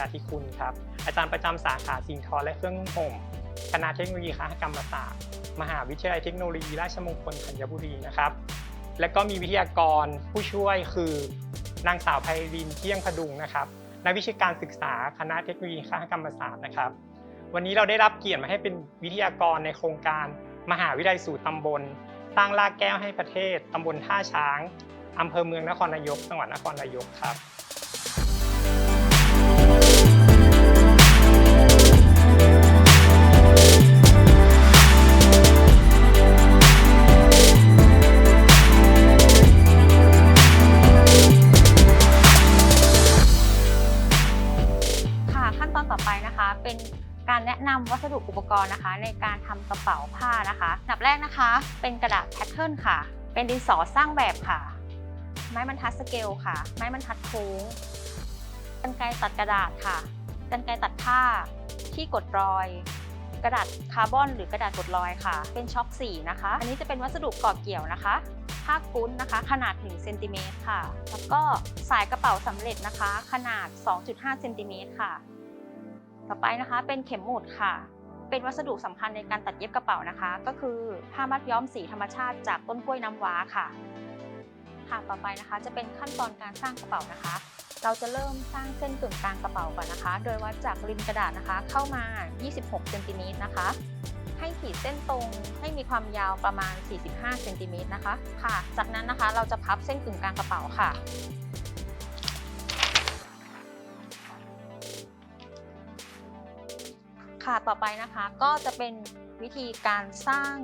ญาธิคุณครับ อาจารย์ประจำสาขาสิ่งทอและเครื่องนุ่งห่มคณะเทคโนโลยีคหกรรมศาสตร์มหาวิทยาลัยเทคโนโลยีราชมงคลธัญบุรีนะครับ และก็มีวิทยากรผู้ช่วยคือนางสาวไพรินเที่ยงพดุงนะครับนักวิชาการศึกษาคณะเทคโนโลยีคหกรรมศาสตร์นะครับ วันนี้เราได้รับเกียรติมาให้เป็นวิทยากรในโครงการ มหาวิทยาลัยสู่ตำบลสร้างรากแก้วให้ประเทศตำบลท่าช้างอำเภอเมืองนครนายก จังหวัดนครนายกครับ วัสดุอุปกรณ์นะคะ ในการทำกระเป๋าผ้านะคะอันดับแรกนะคะ เป็นกระดาษแพทเทิร์นค่ะ เป็นดินสอสร้างแบบค่ะ ไม้บรรทัดสเกลค่ะ ไม้บรรทัดโค้งกรรไกรตัดกระดาษค่ะกรรไกรตัดผ้า ที่กดรอย กระดาษคาร์บอน หรือกระดาษกดรอยค่ะ เป็นช็อคสีนะคะ อันนี้จะเป็นวัสดุกาะเกี่ยวนะคะผ้ากุ้นนะคะ ขนาด1เซนติเมตรค่ะ แล้วก็สายกระเป๋าสำเร็จนะคะ ขนาด 2.5เซนติเมตรค่ะ ต่อไปนะคะ เป็นเข็มหมุดค่ะ เป็นวัสดุสำคัญในการตัดเย็บกระเป๋านะคะ ก็คือผ้ามัดย้อมสีธรรมชาติจากต้นกล้วยน้ำว้าค่ะค่ะต่อไปนะคะ จะเป็นขั้นตอนการสร้างกระเป๋านะคะ เราจะเริ่มสร้างเส้นกึ่งกลางกระเป๋าก่อนนะคะ โดยวัดจากริมกระดาษนะคะ เข้ามา 26เซนติเมตรนะคะให้ขีดเส้นตรงให้มีความยาวประมาณ 45เซนติเมตรนะคะ ค่ะ จากนั้นนะคะเราจะพับเส้นกึ่งกลางกระเป๋าค่ะ ค่ะต่อไปนะคะก็จะเป็นวิธีการสร้าง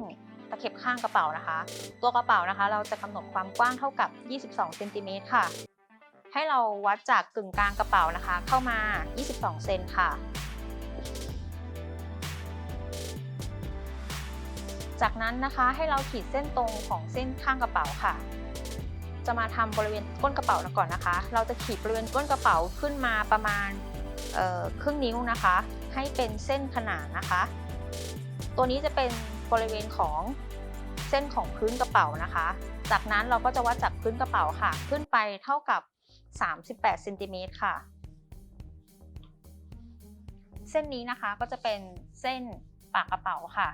ตะเข็บข้างกระเป๋านะคะ ตัวกระเป๋านะคะ เราจะกำหนดความกว้างเท่ากับ 22เซนติเมตรค่ะ ให้เราวัดจากกึ่งกลางกระเป๋านะคะ เข้ามา 22 เซนค่ะ จากนั้นนะคะให้เราขีดเส้นตรงของเส้นข้างกระเป๋าค่ะ จะมาทำบริเวณก้นกระเป๋าก่อนนะคะ เราจะขีดบริเวณก้นกระเป๋าขึ้นมาประมาณครึ่งนิ้วนะคะ ให้เป็นเส้นขนานนะคะ ตัวนี้จะเป็นบริเวณของเส้นของพื้นกระเป๋านะคะ จากนั้นเราก็จะวัดจากพื้นกระเป๋าค่ะ ขึ้นไปเท่ากับ 38เซนติเมตรค่ะ เส้นนี้นะคะก็จะเป็นเส้นปากกระเป๋าค่ะ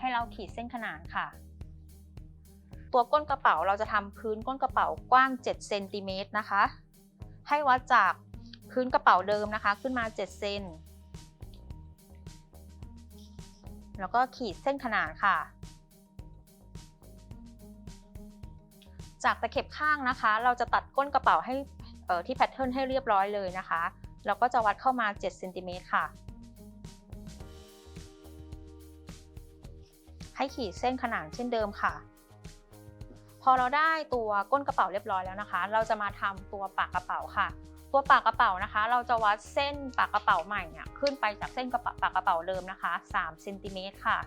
ให้เราขีดเส้นขนานค่ะ ตัวก้นกระเป๋าเราจะทำพื้นก้นกระเป๋ากว้าง7เซนติเมตรนะคะ ให้วัดจากพื้นกระเป๋าเดิมนะคะ ขึ้นมา 7 เซน แล้วก็ขีดเส้นขนานค่ะ จากตะเข็บข้างนะคะ เราจะตัดก้นกระเป๋าให้ที่แพทเทิร์นให้เรียบร้อยเลยนะคะเราก็จะวัดเข้ามา7เซนติเมตรค่ะ ให้ขีดเส้นขนานเช่นเดิมค่ะ พอเราได้ตัวก้นกระเป๋าเรียบร้อยแล้วนะคะ เราจะมาทำตัวปากกระเป๋าค่ะ ตัวปากกระเป๋านะคะ เราจะวัดเส้นปากกระเป๋าใหม่เนี่ยขึ้นไปจากเส้นกระเป๋าปากกระเป๋าเดิมนะคะ3เซนติเมตรค่ะ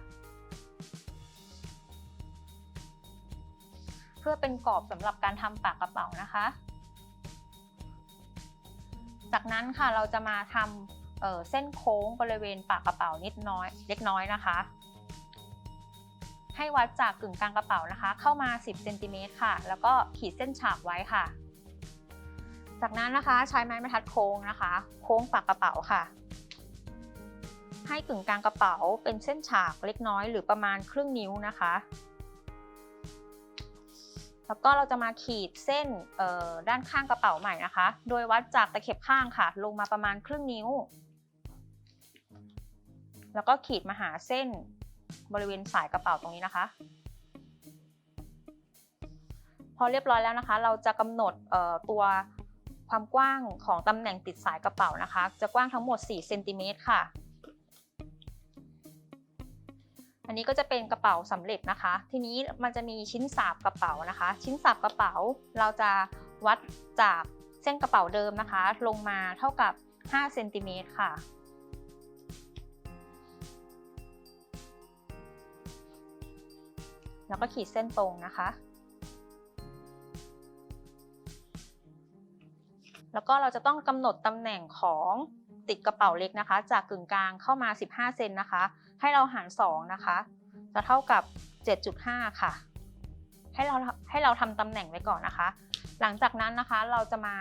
เพื่อเป็นกรอบสำหรับการทำปากกระเป๋านะคะ จากนั้นค่ะเราจะมาทำเเส้นโค้งบริเวณปากกระเป๋านิดน้อย เล็กน้อยนะคะ ให้วัดจากกึ่งกลางกระเป๋านะคะ เข้ามา 10เซนติเมตรค่ะ แล้วก็ขีดเส้นฉาบไว้ค่ะ จากนั้นนะคะใช้ไม้บรรทัดโค้งนะคะ โค้งปากกระเป๋าค่ะ ให้กึ่งกลางกระเป๋าเป็นเส้นฉากเล็กน้อยหรือประมาณครึ่งนิ้วนะคะ แล้วก็เราจะมาขีดเส้นด้านข้างกระเป๋าใหม่นะคะ โดยวัดจากตะเข็บข้างค่ะ ลงมาประมาณครึ่งนิ้ว แล้วก็ขีดมาหาเส้นบริเวณสายกระเป๋าตรงนี้นะคะ พอเรียบร้อยแล้วนะคะ เราจะกำหนดตัว ความกว้างของตำแหน่งติดสายกระเป๋านะคะ จะกว้างทั้งหมด 4 เซนติเมตรค่ะ อันนี้ก็จะเป็นกระเป๋าสำเร็จนะคะ ทีนี้มันจะมีชิ้นสาบกระเป๋านะคะ ชิ้นสาบกระเป๋าเราจะวัดจากเส้นกระเป๋าเดิมนะคะ ลงมาเท่ากับ 5 เซนติเมตรค่ะแล้วก็ขีดเส้นตรงนะคะ แล้วก็เราจะต้องกำหนดตำแหน่งของติดกระเป๋าเล็กนะคะ จากกึ่งกลางเข้ามา 15 เซนนะคะ ให้เราหาร 2 นะคะ จะเท่ากับ 7.5 ค่ะ ให้เราให้เราทำตำแหน่งไว้ก่อนนะคะ หลังจากนั้นนะคะเราจะมา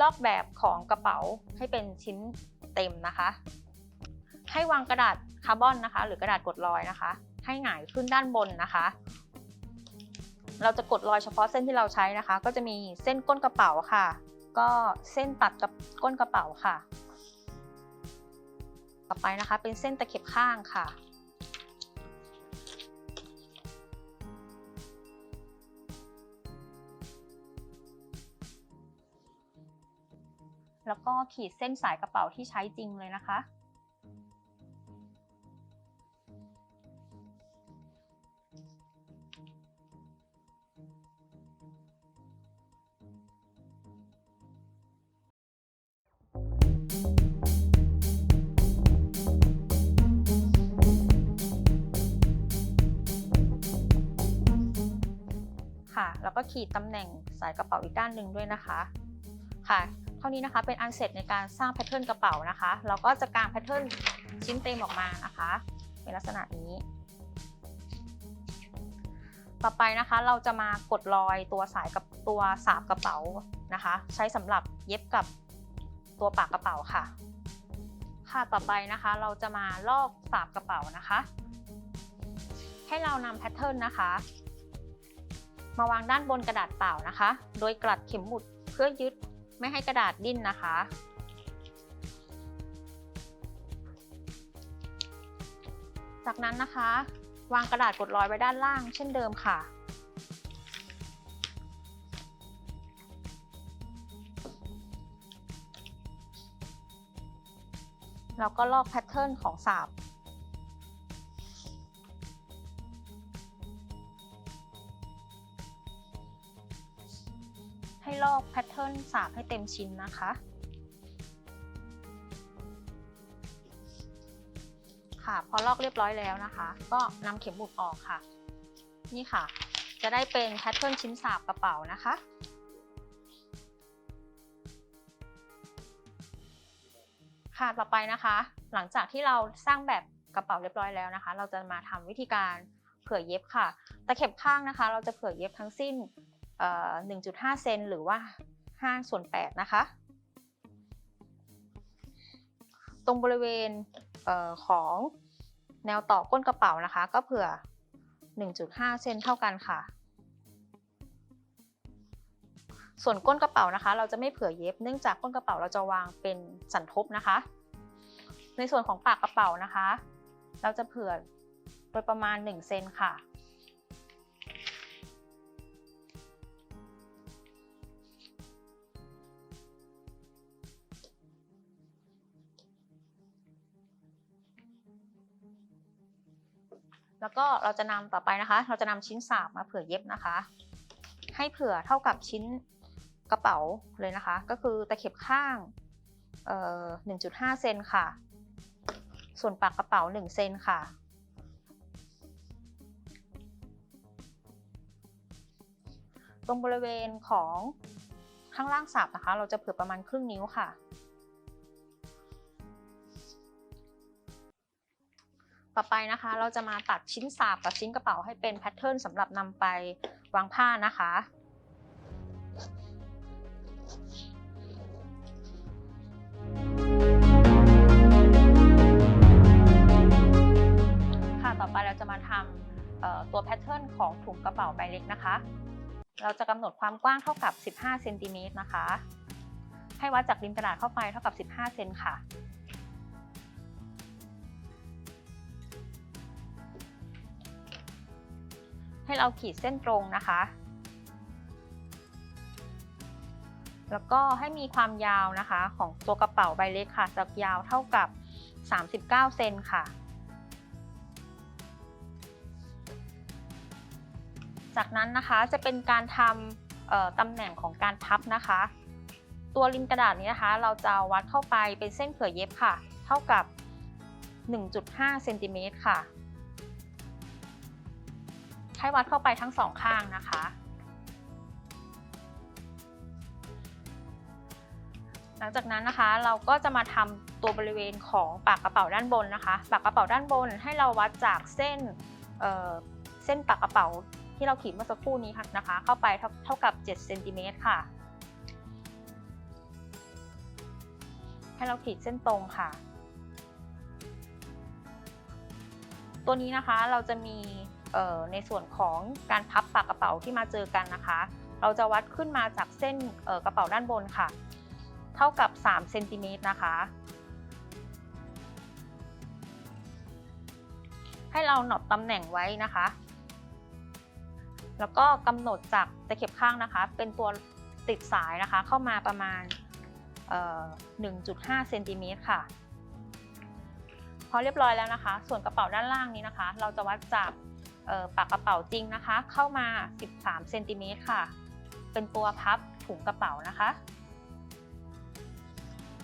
ลอกแบบของกระเป๋าให้เป็นชิ้นเต็มนะคะ ให้วางกระดาษคาร์บอนนะคะ หรือกระดาษกดรอยนะคะ ให้หงายขึ้นด้านบนนะคะ เราจะกดรอยเฉพาะเส้นที่เราใช้นะคะ ก็จะมีเส้นก้นกระเป๋าค่ะ ก็เส้นตัดกับก้นกระเป๋าค่ะ ต่อไปนะคะเป็นเส้นตะเข็บข้างค่ะ แล้วก็ขีดเส้นสายกระเป๋าที่ใช้จริงเลยนะคะ ค่ะ แล้วก็ขีดตำแหน่งสายกระเป๋าอีกด้านหนึ่งด้วยนะคะค่ะเท่านี้นะคะเป็นอันเสร็จในการสร้างแพทเทิร์นกระเป๋านะคะ เราก็จะกางแพทเทิร์นชิ้นเต็มออกมานะคะ เป็นลักษณะนี้ ต่อไปนะคะเราจะมากดรอยตัวสายกับตัวสาบกระเป๋านะคะ ใช้สำหรับเย็บกับตัวปากกระเป๋าค่ะ ค่ะต่อไปนะคะ เราจะมาลอกสาบกระเป๋านะคะ ให้เรานำแพทเทิร์นนะคะ มาวางด้านบนกระดาษเปล่านะคะ โดยกลัดเข็มหมุดเพื่อยึดไม่ให้กระดาษดิ้นนะคะ จากนั้นนะคะ วางกระดาษกดรอยไว้ด้านล่างเช่นเดิมค่ะ แล้วก็ลอกแพทเทิร์นของสาบ ให้ลอกแพทเทิร์นสาบให้เต็มชิ้นนะคะ ค่ะพอลอกเรียบร้อยแล้วนะคะ ก็นำเข็มหมุดออกค่ะ นี่ค่ะ จะได้เป็นแพทเทิร์นชิ้นสาบกระเป๋านะคะค่ะต่อไปนะคะ หลังจากที่เราสร้างแบบกระเป๋าเรียบร้อยแล้วนะคะ เราจะมาทำวิธีการเผื่อเย็บค่ะ ตะเข็บข้างนะคะ เราจะเผื่อเย็บทั้งสิ้น 1.5 เซนหรือว่า5ส่วน8นะคะ ตรงบริเวณเออของแนวต่อก้นกระเป๋านะคะ ก็เผื่อ 1.5 เซนเท่ากันค่ะ ส่วนก้นกระเป๋านะคะ เราจะไม่เผื่อเย็บ เนื่องจากก้นกระเป๋าเราจะวางเป็นสันทบนะคะ ในส่วนของปากกระเป๋านะคะ เราจะเผื่อโดยประมาณ 1 เซนค่ะ แล้วก็เราจะนำต่อไปนะคะ เราจะนำชิ้นสาบมาเผื่อเย็บนะคะ ให้เผื่อเท่ากับชิ้นกระเป๋าเลยนะคะ ก็คือตะเข็บข้างเอ่อ1.5 เซนค่ะ ส่วนปากกระเป๋า 1 เซนค่ะ ตรงบริเวณของข้างล่างสาบนะคะ เราจะเผื่อประมาณครึ่งนิ้วค่ะ ต่อไปนะคะ เราจะมาตัดชิ้นสาบกับชิ้นกระเป๋าให้เป็นแพทเทิร์นสำหรับนำไปวางผ้านะคะ ค่ะต่อไปเราจะมาทำตัวแพทเทิร์นของถุงกระเป๋าใบเล็กนะคะ เราจะกำหนดความกว้างเท่ากับ 15เซนติเมตรนะคะ ให้วัดจากริมกระดาษเข้าไปเท่ากับ 15เซนค่ะ ให้เราขีดเส้นตรงนะคะ แล้วก็ให้มีความยาวนะคะของตัวกระเป๋าใบเล็กค่ะจะยาวเท่ากับ 39 เซนค่ะ จากนั้นนะคะจะเป็นการทำตำแหน่งของการพับนะคะ ตัวริมกระดาษนี้นะคะ เราจะวัดเข้าไปเป็นเส้นเผื่อเย็บค่ะ เท่ากับ 1.5 เซนติเมตรค่ะ ให้วัดเข้าไปทั้งสองข้างนะคะ หลังจากนั้นนะคะเราก็จะมาทำตัวบริเวณของปากกระเป๋าด้านบนนะคะ ปากกระเป๋าด้านบนให้เราวัดจากเส้นเเส้นปากกระเป๋าที่เราขีดเมื่อสักครู่นี้ค่ะนะคะ เข้าไปเท่ากับ7เซนติเมตรค่ะ ให้เราขีดเส้นตรงค่ะ ตัวนี้นะคะเราจะมี ในส่วนของการพับปากกระเป๋าที่มาเจอกันนะคะ เราจะวัดขึ้นมาจากเส้นกระเป๋าด้านบนค่ะ เท่ากับ3เซนติเมตรนะคะ ให้เราหนอบตำแหน่งไว้นะคะ แล้วก็กำหนดจากตะเข็บข้างนะคะ เป็นตัวติดสายนะคะ เข้ามาประมาณเอ่อ1.5เซนติเมตรค่ะพอเรียบร้อยแล้วนะคะ ส่วนกระเป๋าด้านล่างนี้นะคะ เราจะวัดจาก ปากกระเป๋าจริงนะคะ เข้ามา 13เซนติเมตรค่ะ เป็นตัวพับถุงกระเป๋านะคะ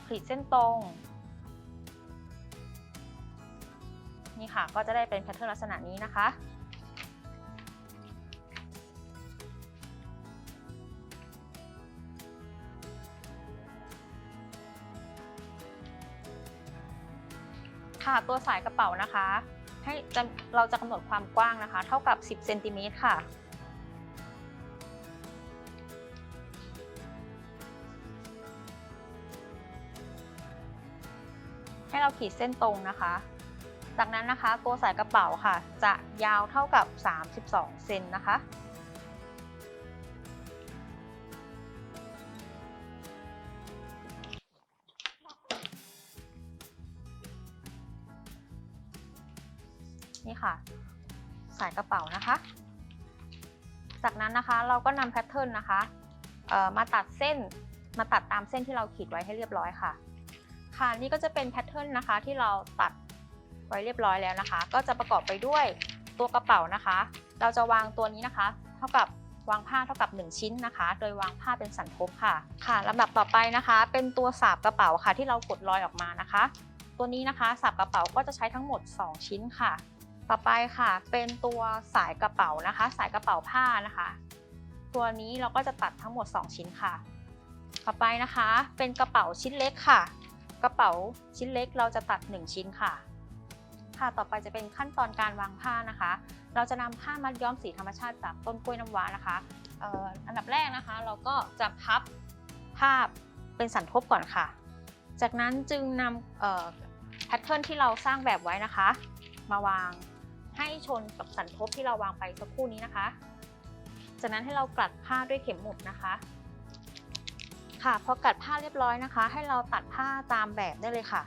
ขีดเส้นตรง นี่ค่ะก็จะได้เป็นแพทเทิร์นลักษณะนี้นะคะค่ะตัวสายกระเป๋านะคะ ให้เราจะกำหนดความกว้างนะคะ เท่ากับ 10เซนติเมตรค่ะ ให้เราขีดเส้นตรงนะคะ จากนั้นนะคะตัวสายกระเป๋าค่ะ จะยาวเท่ากับ 32เซนนะคะ ค่ะ สายกระเป๋านะคะ จากนั้นนะคะเราก็นำแพทเทิร์นนะคะมาตัดเส้นมาตัดตามเส้นที่เราขีดไว้ให้เรียบร้อยค่ะ ค่ะนี่ก็จะเป็นแพทเทิร์นนะคะที่เราตัดไว้เรียบร้อยแล้วนะคะ ก็จะประกอบไปด้วยตัวกระเป๋านะคะ เราจะวางตัวนี้นะคะ เท่ากับวางผ้าเท่ากับ 1 ชิ้นนะคะ โดยวางผ้าเป็นสันทบค่ะ ค่ะลำดับต่อไปนะคะ เป็นตัวสาบกระเป๋าค่ะ ที่เรากดรอยออกมานะคะ ตัวนี้นะคะสาบกระเป๋าก็จะใช้ทั้งหมด 2 ชิ้นค่ะ ต่อไปค่ะเป็นตัวสายกระเป๋านะคะ สายกระเป๋าผ้านะคะ ตัวนี้เราก็จะตัดทั้งหมด 2 ชิ้นค่ะ ต่อไปนะคะเป็นกระเป๋าชิ้นเล็กค่ะ กระเป๋าชิ้นเล็กเราจะตัด 1 ชิ้นค่ะ ค่ะต่อไปจะเป็นขั้นตอนการวางผ้านะคะ เราจะนำผ้ามัดย้อมสีธรรมชาติจากต้นกล้วยน้ำว้านะคะอ,อ,อันดับแรกนะคะ เราก็จะพับภาพเป็นสันทบก่อนค่ะ จากนั้นจึงนำแพทเทิร์นที่เราสร้างแบบไว้นะคะ มาวาง ให้ชนกับสันทบที่เราวางไปสักครู่นี้นะคะ จากนั้นให้เรากลัดผ้าด้วยเข็มหมุดนะคะ ค่ะพอกัดผ้าเรียบร้อยนะคะ ให้เราตัดผ้าตามแบบได้เลยค่ะ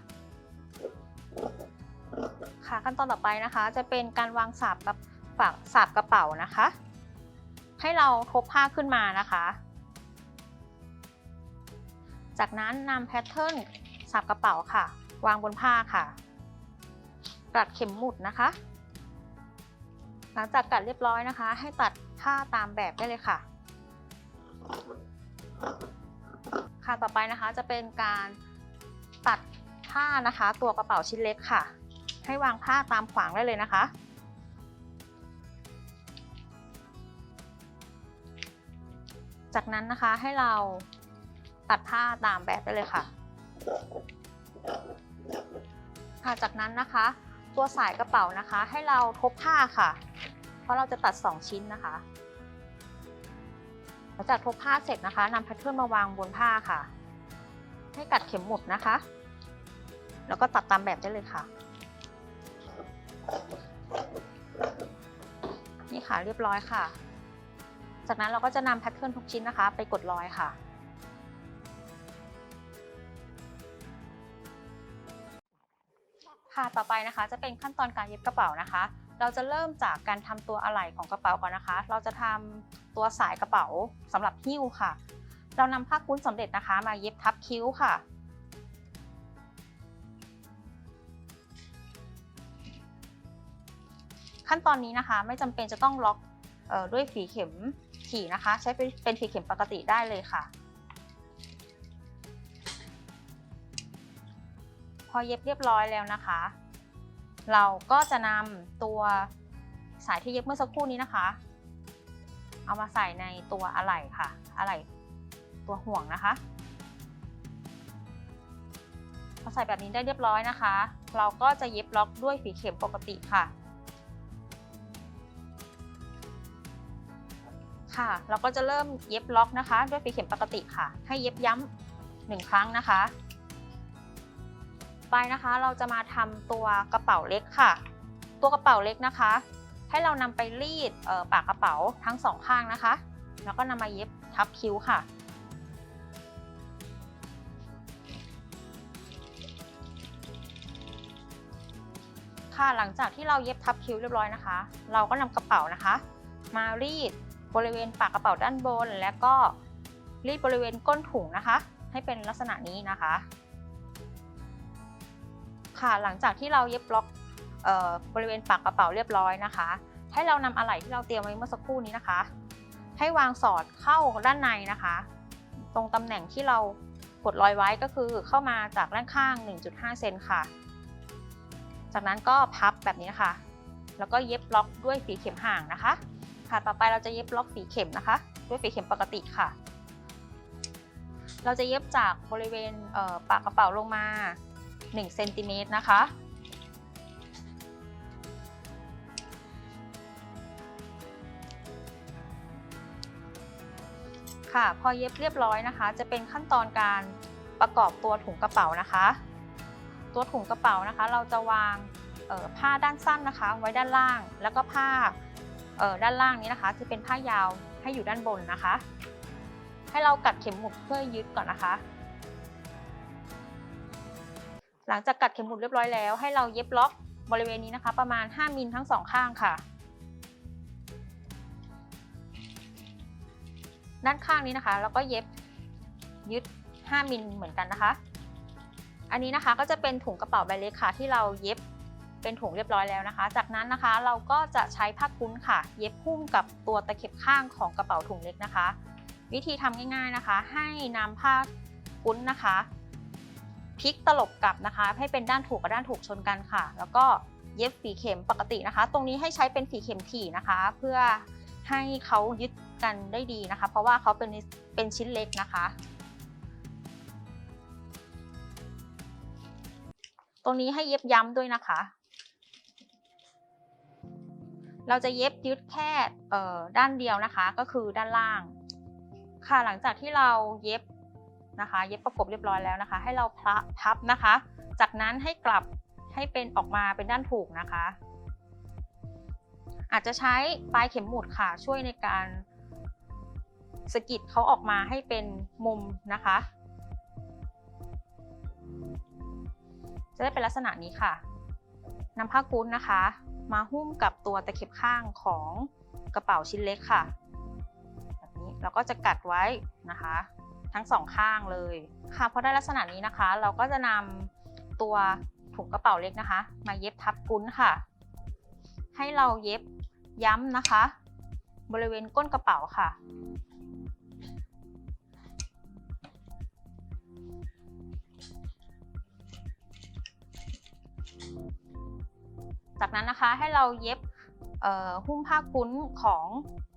ค่ะขั้นตอนต่อไปนะคะ จะเป็นการวางสาบกับฝากสาบกระเป๋านะคะ ให้เราทบผ้าขึ้นมานะคะ จากนั้นนำแพทเทิร์นสาบกระเป๋าค่ะ วางบนผ้าค่ะกัดเข็มหมุดนะคะ หลังจากกัดเรียบร้อยนะคะ ให้ตัดผ้าตามแบบได้เลยค่ะ ค่ะต่อไปนะคะจะเป็นการตัดผ้านะคะ ตัวกระเป๋าชิ้นเล็กค่ะ ให้วางผ้าตามขวางได้เลยนะคะจากนั้นนะคะให้เราตัดผ้าตามแบบได้เลยค่ะ ค่ะจากนั้นนะคะ ตัวสายกระเป๋านะคะ ให้เราทบผ้าค่ะ เพราะเราจะตัด 2 ชิ้นนะคะหลังจากทบผ้าเสร็จนะคะนำแพทเทิร์นมาวางบนผ้าค่ะ ให้กัดเข็มหมุดนะคะ แล้วก็ตัดตามแบบได้เลยค่ะ นี่ค่ะเรียบร้อยค่ะ จากนั้นเราก็จะนำแพทเทิร์นทุกชิ้นนะคะ ไปกดร้อยค่ะ ค่ะต่อไปนะคะจะเป็นขั้นตอนการเย็บกระเป๋านะคะ เราจะเริ่มจากการทำตัวอะไหล่ของกระเป๋าก่อนนะคะ เราจะทำตัวสายกระเป๋าสำหรับหิ้วค่ะ เรานำผ้าคุ้นสำเร็จนะคะ มาเย็บทับคิ้วค่ะ ขั้นตอนนี้นะคะไม่จำเป็นจะต้องล็อกออด้วยฝีเข็มถี่นะคะ ใช้เป็นฝีเข็มปกติได้เลยค่ะ อเย็บเรียบร้อยแล้วนะคะ เราก็จะนำตัวสายที่เย็บเมื่อสักครู่นี้นะคะ เอามาใส่ในตัวอะไหล่ค่ะ อะไหล่ตัวห่วงนะคะพอใส่แบบนี้ได้เรียบร้อยนะคะ เราก็จะเย็บล็อกด้วยฝีเข็มปกติค่ะ ค่ะ เราก็จะเริ่มเย็บล็อกนะคะ ด้วยฝีเข็มปกติค่ะ ให้เย็บย้ำหนึ่งครั้งนะคะ ไปนะคะ เราจะมาทำตัวกระเป๋าเล็กค่ะ ตัวกระเป๋าเล็กนะคะ ให้เรานำไปรีดปากกระเป๋าทั้งสองข้างนะคะ แล้วก็นำมาเย็บทับคิ้วค่ะค่ะหลังจากที่เราเย็บทับคิ้วเรียบร้อยนะคะ เราก็นำกระเป๋านะคะ มารีดบริเวณปากกระเป๋าด้านบน และก็รีดบริเวณก้นถุงนะคะ ให้เป็นลักษณะนี้นะคะ ค่ะ หลังจากที่เราเย็บบล็อกออบริเวณปากกระเป๋าเรียบร้อยนะคะ ให้เรานำอะไหล่ที่เราเตรียมไว้เมื่อสักครู่นี้นะคะ ให้วางสอดเข้าด้านในนะคะ ตรงตำแหน่งที่เรากดรอยไว้ก็คือเข้ามาจากด้านข้าง 1.5 เซนค่ะ จากนั้นก็พับแบบนี้นะคะ แล้วก็เย็บล็อกด้วยฝีเข็มห่างนะคะ ค่ะ ต่อไปเราจะเย็บล็อกฝีเข็มนะคะ ด้วยฝีเข็มปกติค่ะ เราจะเย็บจากบริเวณเปากกระเป๋าลงมา 1เซนติเมตรนะคะ ค่ะพอเย็บเรียบร้อยนะคะ จะเป็นขั้นตอนการประกอบตัวถุงกระเป๋านะคะ ตัวถุงกระเป๋านะคะ เราจะวางออผ้าด้านสั้นนะคะ ไว้ด้านล่าง แล้วก็ผ้าออด้านล่างนี้นะคะ จะเป็นผ้ายาวให้อยู่ด้านบนนะคะ ให้เรากัดเข็มหมุดเพื่อยึดก่อนนะคะ หลังจากกัดเข็มหมุดเรียบร้อยแล้วให้เราเย็บล็อกบริเวณนี้นะคะ ประมาณ 5มิลทั้งสองข้างค่ะ ด้านข้างนี้นะคะแล้วก็เย็บยึด 5มิลเหมือนกันนะคะ อันนี้นะคะก็จะเป็นถุงกระเป๋าใบเล็กค่ะ ที่เราเย็บเป็นถุงเรียบร้อยแล้วนะคะ จากนั้นนะคะเราก็จะใช้ผ้ากุ้นค่ะ เย็บหุ้มกับตัวตะเข็บข้างของกระเป๋าถุงเล็กนะคะ วิธีทำง่าย ๆนะคะ ให้นำผ้ากุ้นนะคะ พลิกตลบกลับนะคะ ให้เป็นด้านถูกกับด้านถูกชนกันค่ะ แล้วก็เย็บฝีเข็มปกตินะคะ ตรงนี้ให้ใช้เป็นฝีเข็มถี่นะคะ เพื่อให้เขายึดกันได้ดีนะคะ เพราะว่าเขาเป็นเป็นชิ้นเล็กนะคะ ตรงนี้ให้เย็บย้ำด้วยนะคะ เราจะเย็บยึดแค่ด้านเดียวนะคะ ก็คือด้านล่าง ค่ะหลังจากที่เราเย็บ นะคะ เย็บประกบเรียบร้อยแล้วนะคะ ให้เราพละพับนะคะ จากนั้นให้กลับให้เป็นออกมาเป็นด้านถูกนะคะ อาจจะใช้ปลายเข็มหมุดค่ะช่วยในการสกิดเขาออกมาให้เป็นมุมนะคะ จะได้เป็นลักษณะนี้ค่ะนำผ้ากุ้นนะคะ มาหุ้มกับตัวตะเข็บข้างของกระเป๋าชิ้นเล็กค่ะ แบบนี้เราก็จะกัดไว้นะคะ ทั้งสองข้างเลยค่ะพอได้ลักษณะนี้นะคะ เราก็จะนำตัวถุงกระเป๋าเล็กนะคะ มาเย็บทับกุ้นค่ะ ให้เราเย็บย้ำนะคะ บริเวณก้นกระเป๋าค่ะจากนั้นนะคะให้เราเย็บหุ้มผ้ากุ้นของ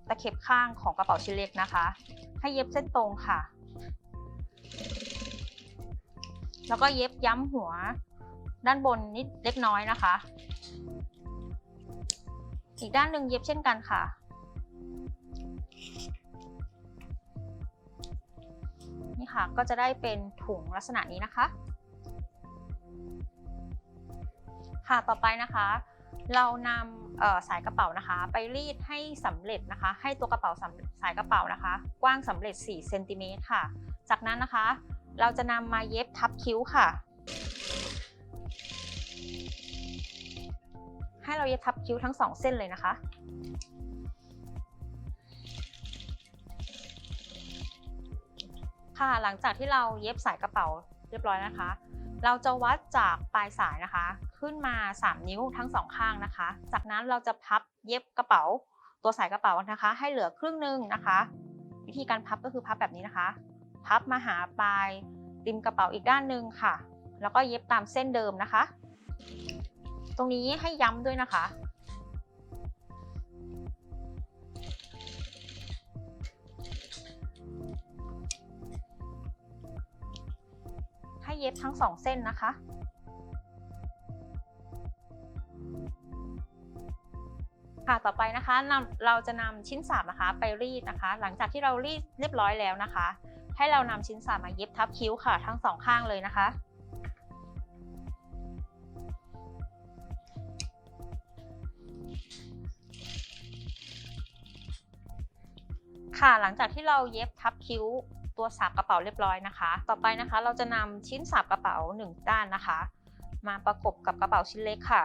ตะเข็บข้างของกระเป๋าชิ้นเล็กนะคะ ให้เย็บเส้นตรงค่ะ แล้วก็เย็บย้ำหัวด้านบนนิดเล็กน้อยนะคะ อีกด้านหนึ่งเย็บเช่นกันค่ะ นี่ค่ะก็จะได้เป็นถุงลักษณะนี้นะคะ ค่ะต่อไปนะคะ เรานำสายกระเป๋านะคะ ไปรีดให้สำเร็จนะคะ ให้ตัวกระเป๋าสายกระเป๋านะคะ กว้างสำเร็จ 4 เซนติเมตรค่ะ จากนั้นนะคะ เราจะนำมาเย็บทับคิ้วค่ะ ให้เราเย็บทับคิ้วทั้งสองเส้นเลยนะคะค่ะหลังจากที่เราเย็บสายกระเป๋าเรียบร้อยนะคะ เราจะวัดจากปลายสายนะคะ ขึ้นมา 3 นิ้วทั้งสองข้างนะคะ จากนั้นเราจะพับเย็บกระเป๋า ตัวสายกระเป๋านะคะ ให้เหลือครึ่งหนึงนะคะ วิธีการพับก็คือพับแบบนี้นะคะ พับมาหาปลายริมกระเป๋าอีกด้านหนึ่งค่ะ แล้วก็เย็บตามเส้นเดิมนะคะ ตรงนี้ให้ย้ำด้วยนะคะ ให้เย็บทั้งสองเส้นนะคะค่ะต่อไปนะคะนำเราจะนำชิ้นสามนะคะไปรีดนะคะ หลังจากที่เรารีดเรียบร้อยแล้วนะคะ ให้เรานำชิ้นสามมาเย็บทับคิ้วค่ะ ทั้งสองข้างเลยนะคะ ค่ะหลังจากที่เราเย็บทับคิ้วตัวสาบกระเป๋าเรียบร้อยนะคะ ต่อไปนะคะ เราจะนำชิ้นสาบกระเป๋าหนึ่งด้านนะคะ มาประกบกับกระเป๋าชิ้นเล็กค่ะ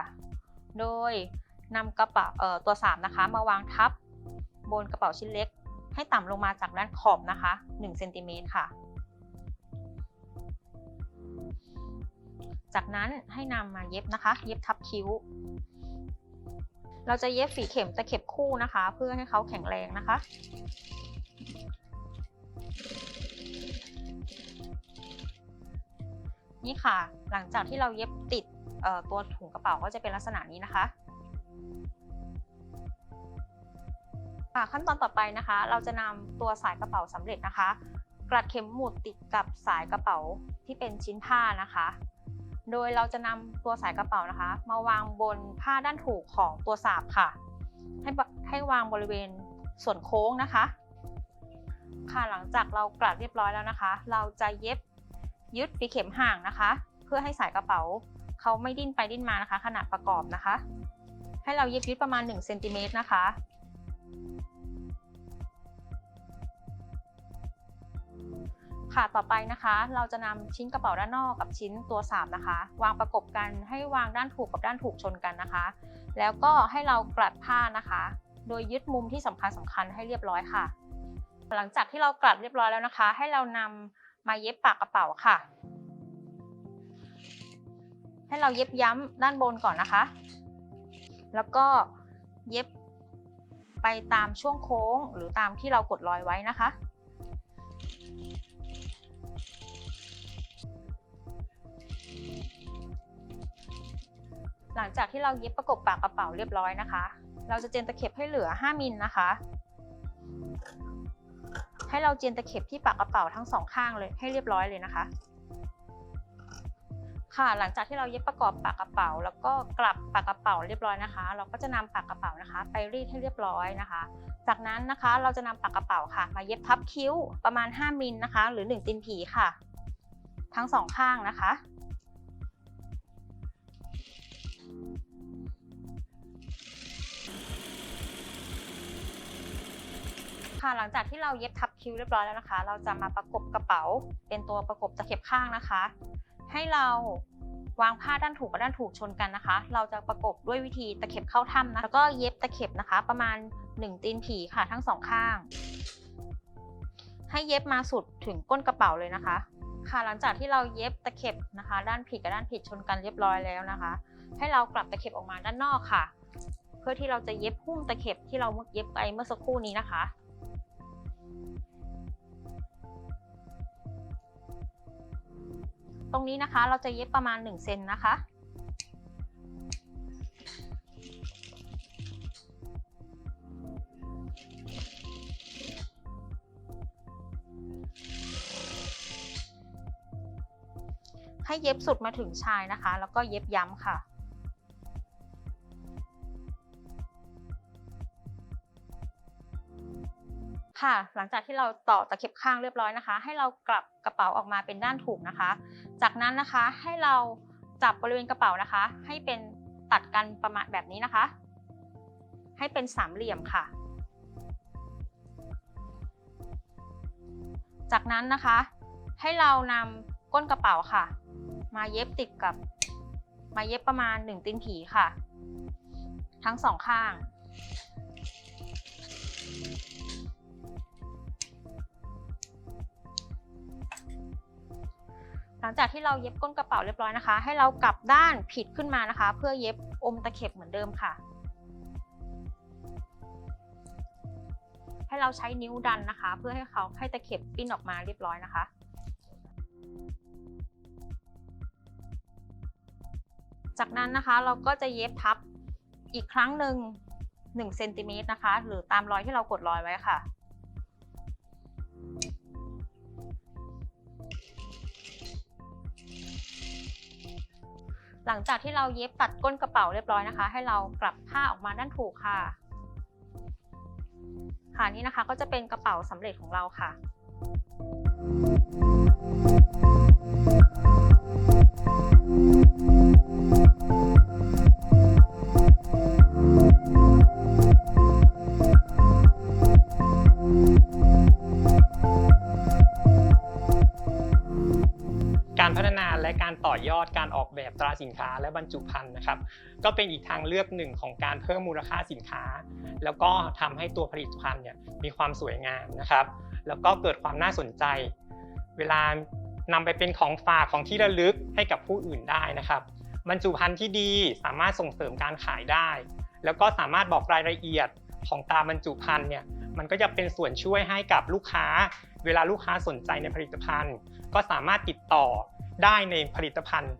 โดยนำกระเป๋าตัวสามนะคะ มาวางทับบนกระเป๋าชิ้นเล็ก ให้ต่ำลงมาจากด้านขอบนะคะ1เซนติเมตรค่ะ จากนั้นให้นำมาเย็บนะคะ เย็บทับคิ้ว เราจะเย็บฝีเข็มตะเข็บคู่นะคะ เพื่อให้เขาแข็งแรงนะคะนี่ค่ะ หลังจากที่เราเย็บติดตัวถุงกระเป๋าก็จะเป็นลักษณะนี้นะคะ ขั้นตอนต่อไปนะคะ เราจะนำตัวสายกระเป๋าสำเร็จนะคะ กลัดเข็มหมุดติดกับสายกระเป๋าที่เป็นชิ้นผ้านะคะ โดยเราจะนำตัวสายกระเป๋านะคะ มาวางบนผ้าด้านถูกของตัวสาบค่ะ ให้ให้วางบริเวณส่วนโค้งนะคะ ค่ะหลังจากเรากลัดเรียบร้อยแล้วนะคะ เราจะเย็บยึดปีเข็มห่างนะคะ เพื่อให้สายกระเป๋าเขาไม่ดิ้นไปดิ้นมานะคะ ขณะประกอบนะคะ ให้เราเย็บยึดประมาณ1เซนติเมตรนะคะ ค่ะต่อไปนะคะ เราจะนำชิ้นกระเป๋าด้านนอกกับชิ้นตัวสามนะคะ วางประกบกันให้วางด้านถูกกับด้านถูกชนกันนะคะ แล้วก็ให้เรากลัดผ้านะคะ โดยยึดมุมที่สำคัญสำคัญให้เรียบร้อยค่ะ หลังจากที่เรากลัดเรียบร้อยแล้วนะคะ ให้เรานำมาเย็บปากกระเป๋าค่ะ ให้เราเย็บย้ำด้านบนก่อนนะคะ แล้วก็เย็บไปตามช่วงโค้งหรือตามที่เรากดรอยไว้นะคะ หลังจากที่เราเย็บประกบปากกระเป๋าเรียบร้อยนะคะ เราจะเจนตะเข็บให้เหลือ 5มิลนะคะ ให้เราเจนตะเข็บที่ปากกระเป๋าทั้งสองข้างเลยให้เรียบร้อยเลยนะคะ ค่ะ หลังจากที่เราเย็บประกอบปากกระเป๋า แล้วก็กลับปากกระเป๋าเรียบร้อยนะคะ เราก็จะนำปากกระเป๋านะคะ ไปรีดให้เรียบร้อยนะคะ จากนั้นนะคะเราจะนำปากกระเป๋าค่ะ มาเย็บทับคิ้วประมาณ 5มิลนะคะ หรือ1ตีนผีค่ะ ทั้งสองข้างนะคะ ค่ะ หลังจากที่เราเย็บทับคิ้วเรียบร้อยแล้วนะคะ เราจะมาประกบกระเป๋า เป็นตัวประกบตะเข็บข้างนะคะ ให้เราวางผ้าด้านถูกกับด้านถูกชนกันนะคะ เราจะประกบด้วยวิธีตะเข็บเข้าถ้ำนะ แล้วก็เย็บตะเข็บนะคะ ประมาณ 1 ตีนผีค่ะทั้งสองข้าง ให้เย็บมาสุดถึงก้นกระเป๋าเลยนะคะ ค่ะ หลังจากที่เราเย็บตะเข็บนะคะ ด้านผิดกับด้านผิดชนกันเรียบร้อยแล้วนะคะ ให้เรากลับตะเข็บออกมาด้านนอกค่ะ เพื่อที่เราจะเย็บหุ้มตะเข็บที่เราเย็บไปเมื่อสักครู่นี้นะคะ ตรงนี้นะคะ เราจะเย็บประมาณ1เซนนะคะ ให้เย็บสุดมาถึงชายนะคะ แล้วก็เย็บย้ำค่ะ ค่ะ หลังจากที่เราต่อตะเข็บข้างเรียบร้อยนะคะ ให้เรากลับกระเป๋าออกมาเป็นด้านถูกนะคะ จากนั้นนะคะให้เราจับบริเวณกระเป๋านะคะ ให้เป็นตัดกันประมาณแบบนี้นะคะ ให้เป็นสามเหลี่ยมค่ะ จากนั้นนะคะ ให้เรานำก้นกระเป๋าค่ะ มาเย็บติดกับ มาเย็บประมาณ1ตีนผีค่ะ ทั้งสองข้าง ลังจากที่เราเย็บก้นกระเป๋าเรียบร้อยนะคะ ให้เรากลับด้านผิดขึ้นมานะคะ เพื่อเย็บอมตะเข็บเหมือนเดิมค่ะ ให้เราใช้นิ้วดันนะคะ เพื่อให้เขาให้ตะเข็บปิ้นออกมาเรียบร้อยนะคะจากนั้นนะคะเราก็จะเย็บทับอีกครั้งหนึ่ง1เซนติเมตรนะคะ หรือตามรอยที่เรากดรอยไว้ค่ะ หลังจากที่เราเย็บตัดก้นกระเป๋าเรียบร้อยนะคะ ให้เรากลับผ้าออกมาด้านถูกค่ะ ค่ะนี่นะคะก็จะเป็นกระเป๋าสำเร็จของเราค่ะการพัฒนาและการ อยอดการออกแบบตราสินค้าและบรรจุภัณฑ์นะครับ ก็เป็นอีกทางเลือกหนึ่งของการเพิ่มมูลค่าสินค้า แล้วก็ทำให้ตัวผลิตภัณฑ์เนี่ยมีความสวยงามนะครับ แล้วก็เกิดความน่าสนใจ เวลานำไปเป็นของฝากของที่ระลึกให้กับผู้อื่นได้นะครับ บรรจุภัณฑ์ที่ดีสามารถส่งเสริมการขายได้ แล้วก็สามารถบอกรายละเอียดของตราบรรจุภัณฑ์เนี่ยมันก็จะเป็นส่วนช่วยให้กับลูกค้า เวลาลูกค้าสนใจในผลิตภัณฑ์ ก็สามารถติดต่อ ได้ในผลิตภัณฑ์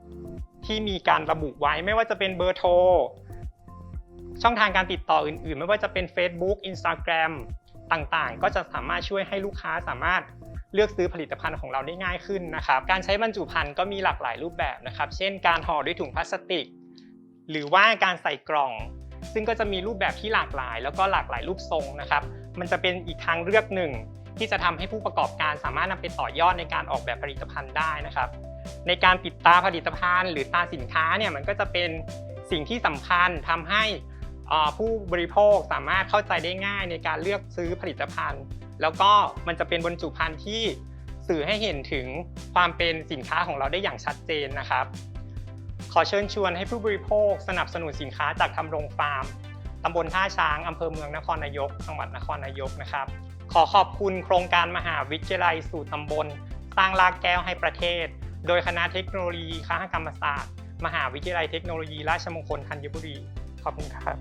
ที่มีการระบุไว้ไม่ว่าจะเป็นเบอร์โทร ช่องทางการติดต่ออื่น ๆ ไม่ว่าจะเป็น Facebook Instagram ต่างๆ ก็จะสามารถช่วยให้ลูกค้าสามารถเลือกซื้อผลิตภัณฑ์ของเราได้ง่ายขึ้นนะครับ การใช้บรรจุภัณฑ์ก็มีหลากหลายรูปแบบนะครับ เช่น การห่อด้วยถุงพลาสติก หรือว่าการใส่กล่อง ซึ่งก็จะมีรูปแบบที่หลากหลาย แล้วก็หลากหลายรูปทรงนะครับ มันจะเป็นอีกทางเลือกหนึ่ง ที่จะทำให้ผู้ประกอบการสามารถนำไปต่อยอดในการออกแบบผลิตภัณฑ์ได้นะครับ ในการปิดตาผลิตภัณฑ์ หรือตาสินค้าเนี่ยมันก็จะเป็นสิ่งที่สำคัญทำให้ผู้บริโภคสามารถเข้าใจได้ง่ายในการเลือกซื้อผลิตภัณฑ์ แล้วก็มันจะเป็นบรรจุภัณฑ์ที่สื่อให้เห็นถึงความเป็นสินค้าของเราได้อย่างชัดเจนนะครับ ขอเชิญชวนให้ผู้บริโภคสนับสนุนสินค้าจากทำรงฟาร์มตำบลท่าช้างอำเภอเมืองนครนายก จังหวัดนครนายกนะครับ ขอขอบคุณโครงการมหาวิทยาลัยสู่ตำบลสร้างรากแก้วให้ประเทศ โดยคณะเทคโนโลยีคหกรรมศาสตร์ มหาวิทยาลัยเทคโนโลยี ราชมงคลธัญบุรี ขอบคุณครับ